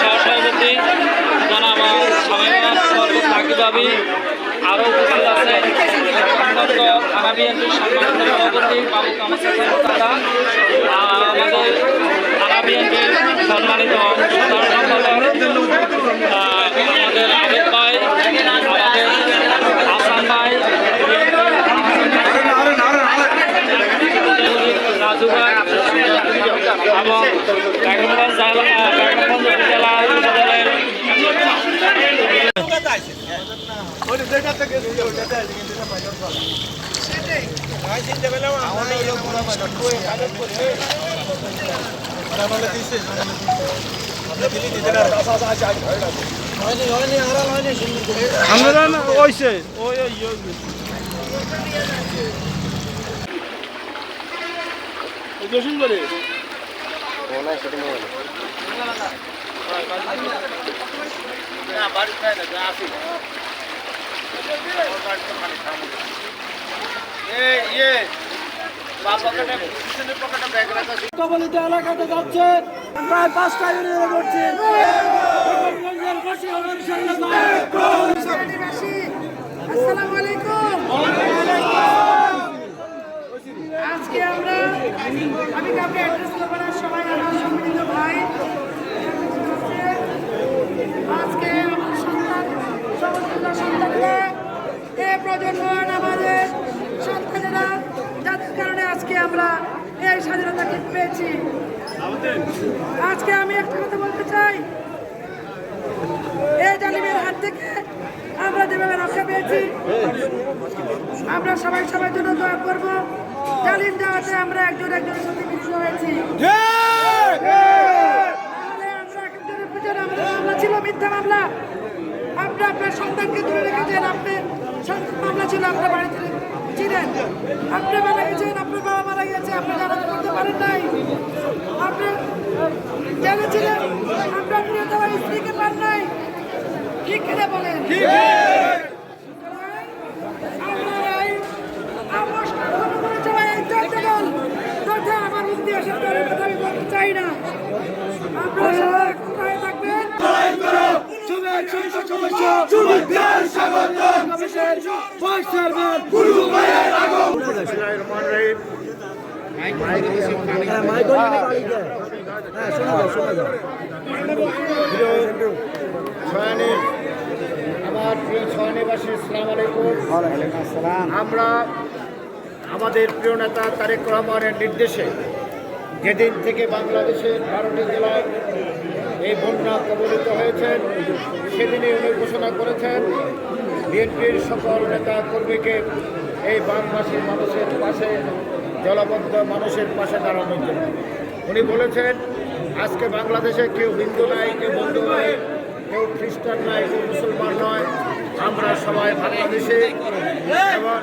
সহসভাপতি জনাব সাকিবাবি আরও উপস্থিত আছেন থানা বিএনপির সাংগঠনিক সভাপতি, বাবু কামাল দাদা, আমাদের থানা বিএনপির সম্মানিত আমাদের আবেদ ভাই, আমাদের আসান ভাই, রাজু ভাই, এবং আমরা না ওইছে ওই ওই ওই গোসল করে কবলিত এলাকাতে যাচ্ছে। প্রায় পাঁচটা ইউনিয়নে করছি। আসসালামু আলাইকুম আজকে আমরা আমি কাউকে অ্যাড্রেস করব না সবাই আমার সম্মিলিত ভাই আজকে আমার সন্তান সমস্ত সন্তানরা এ প্রজন্ম আমাদের সন্তানেরা যাদের কারণে আজকে আমরা এই স্বাধীনতা ঠিক পেয়েছি আজকে আমি একটা কথা বলতে চাই। এই জালিমের হাত থেকে আমরা যেভাবে রক্ষা পেয়েছি আমরা সবাই সবার জন্য দোয়া করব। জালিম দেওয়াতে আমরা একজন একজনের সাথে মিলিত হয়েছি। ছিল মিথ্যা মামলা। আপনি আপনার সন্তানকে রেখেছেন আপনি সন্তান মামলা ছিল আপনার বাড়িতে ছিলেন। আপনি মারা গেছেন আপনার বাবা মারা গেছে আপনি জানাতে করতে পারেন নাই আপনি জেলে ছিলেন আপনার প্রিয় তোমার স্ত্রীকে পান নাই। ঠিক কিনা বলেন? আমরা আমার মুক্তি আসার কথা আমি বলতে চাই না। আপনারা সবাই কোথায় থাকবেন? ছয়ানি আমার প্রিয় ইসলাম আমরা আমাদের প্রিয় নেতা তারেক রহমানের নির্দেশে যেদিন থেকে বাংলাদেশের বারোটি জেলায় এই বন্যা কবলিত হয়েছেন সেদিনই উনি ঘোষণা করেছেন, বিএনপির সকল নেতা কর্মীকে এই বানবাসী মানুষের পাশে জলবদ্ধ মানুষের পাশে দাঁড়ানোর জন্য উনি বলেছেন আজকে বাংলাদেশে কেউ হিন্দু নাই কেউ বন্ধু নাই কেউ খ্রিস্টান নাই কেউ মুসলমান নয় আমরা সবাই বাংলাদেশে এবং